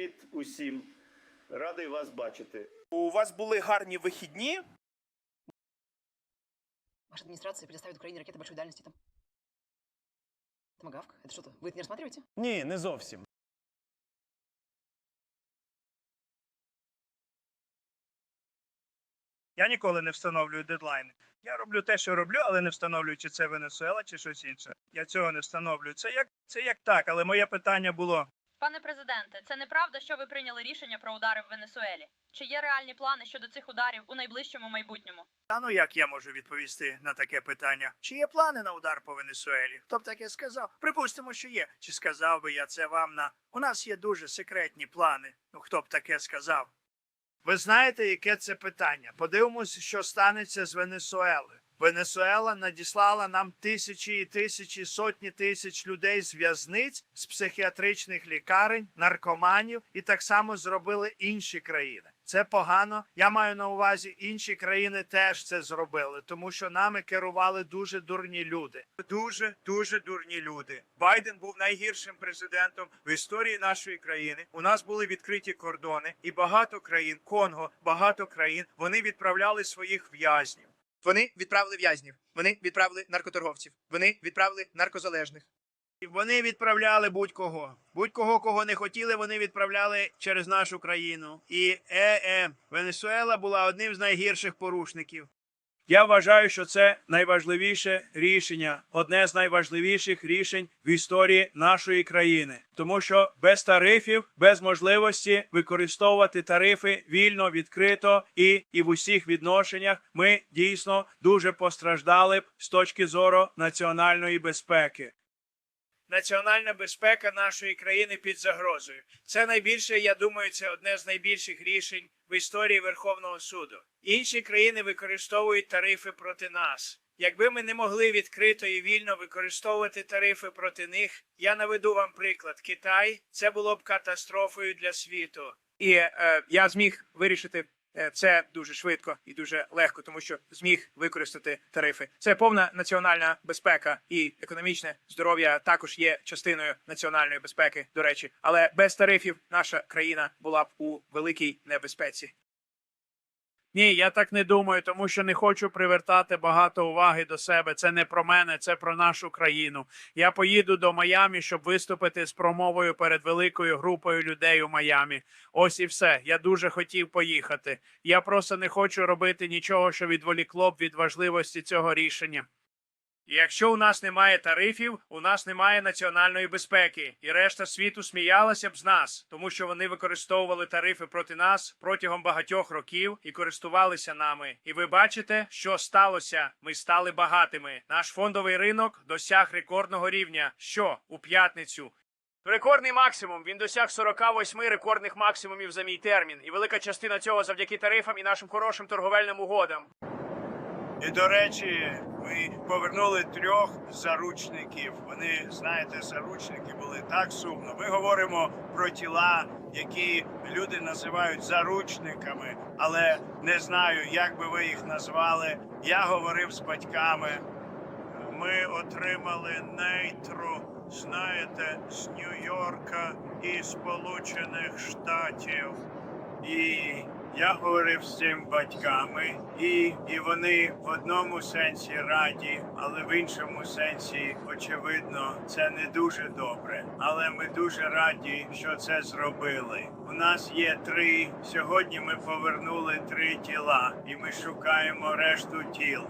Привіт усім. Радий вас бачити. У вас були гарні вихідні? Ваша администрация предоставит Украине ракеты большой дальности там. Томагавк? Это что-то? Вы это не рассматриваете? Ні, не зовсім. Я ніколи не встановлюю дедлайни. Я роблю те, що роблю, але не встановлюю, чи це Венесуела, чи щось інше. Я цього не встановлюю. Це як це як так, але моє питання було: Пане президенте, це неправда, що ви прийняли рішення про удари в Венесуелі. Чи є реальні плани щодо цих ударів у найближчому майбутньому? а ну як я можу відповісти на таке питання? Чи є плани на удар по Венесуелі? Хто б таке сказав? Припустимо, що є. Чи сказав би я це вам на у нас є дуже секретні плани. Ну хто б таке сказав? Ви знаєте, яке це питання? Подивимось, що станеться з Венесуелою. Венесуела надіслала нам тисячі і тисячі, сотні тисяч людей з в'язниць, з психіатричних лікарень, наркоманів, і так само зробили інші країни. Це погано. Я маю на увазі, інші країни теж це зробили, тому що нами керували дуже дурні люди. Дуже дуже дурні люди. Байден був найгіршим президентом в історії нашої країни. У нас були відкриті кордони, і багато країн, Конго, багато країн, вони відправляли своїх в'язнів. Вони відправили в'язнів, вони відправили наркоторговців, вони відправили наркозалежних. І Вони відправляли будь-кого. Будь-кого, кого не хотіли, вони відправляли через нашу країну. І е, е, Венесуела була одним з найгірших порушників. Я вважаю, що це найважливіше рішення, одне з найважливіших рішень в історії нашої країни, тому що без тарифів, без можливості використовувати тарифи вільно, відкрито і, і в усіх відношеннях ми дійсно дуже постраждали б з точки зору національної безпеки. Національна безпека нашої країни під загрозою. Це найбільше, я думаю, це одне з найбільших рішень в історії Верховного суду. Інші країни використовують тарифи проти нас. Якби ми не могли відкрито і вільно використовувати тарифи проти них, я наведу вам приклад. Китай це було б катастрофою для світу. І е, я зміг вирішити це дуже швидко і дуже легко, тому що зміг використати тарифи. Це повна національна безпека і економічне здоров'я також є частиною національної безпеки, до речі. Але без тарифів наша країна була б у великій небезпеці. Ні, я так не думаю, тому що не хочу привертати багато уваги до себе. Це не про мене, це про нашу країну. Я поїду до Майамі, щоб виступити з промовою перед великою групою людей у Майамі. Ось і все. Я дуже хотів поїхати. Я просто не хочу робити нічого, що відволікло б від важливості цього рішення. І Якщо у нас немає тарифів, у нас немає національної безпеки, і решта світу сміялася б з нас, тому що вони використовували тарифи проти нас протягом багатьох років і користувалися нами. І ви бачите, що сталося? Ми стали багатими. Наш фондовий ринок досяг рекордного рівня. Що у п'ятницю? Рекордний максимум. Він досяг 48 рекордних максимумів за мій термін. І велика частина цього завдяки тарифам і нашим хорошим торговельним угодам. І до речі, ми повернули трьох заручників. Вони, знаєте, заручники були так сумно. Ми говоримо про тіла, які люди називають заручниками, але не знаю, як би ви їх назвали. Я говорив з батьками. Ми отримали нейтру, знаєте, з Нью-Йорка і Сполучених Штатів. І я говорив з цим батьками, і, і вони в одному сенсі раді, але в іншому сенсі, очевидно, це не дуже добре. Але ми дуже раді, що це зробили. У нас є три. Сьогодні ми повернули три тіла, і ми шукаємо решту тіл.